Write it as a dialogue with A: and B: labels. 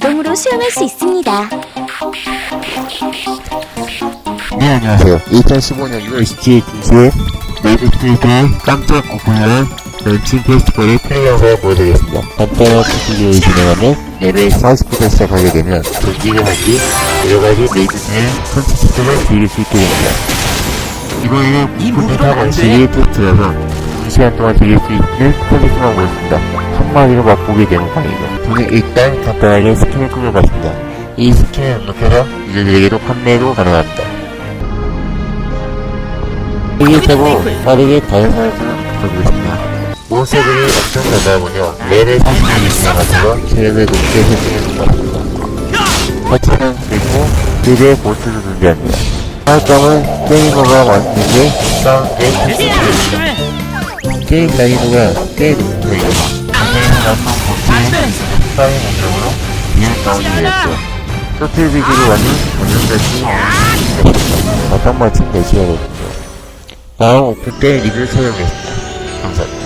A: 무료로 수영할 수 있습니다.
B: 네, 안녕하세요. 2015년 6월 17일 2시에 메이브스트리트의 깜짝 오픈을 런칭 페스티벌의 플레이어가 보여드리겠습니다. 간단한 퀴즈를 진행하면 레벨 40부터 시작하게 되면 전기를 할지 여러 가지 메이브스의 컨텐츠를 즐길 수 있게 됩니다. 이번에는 무품메타 원칙이 테스트라서 2시간 동안 즐길 수 있는 컨텐츠만 보였습니다. 한마디로 맛보게 되는 방이죠. 저는 일단 간단하게 스킨을 꾸며봤습니다. 이 스킨을 등록해서 유저들에게도 판매도 가능합니다. 이게 타고 빠르게 다양한 부탁드리겠습니다. 몬스터들이 엄청 많아보며 레벨 40을 진행하면서 체력을 높게 설정해준 것 같습니다. 파티는 그리고 2대 보스를 준비합니다. 활동은 게이머가 만든 게 싸운 게 필수입니다. 게임 난이도가 꽤 높은 싸움 목적으로 이을 다운이었죠. 서틀 비기로 가는 원형같이 어떤 멋진 내시야거든요. 다음 오픈 때 리뷰를 촬영했습니다. 감사합니다.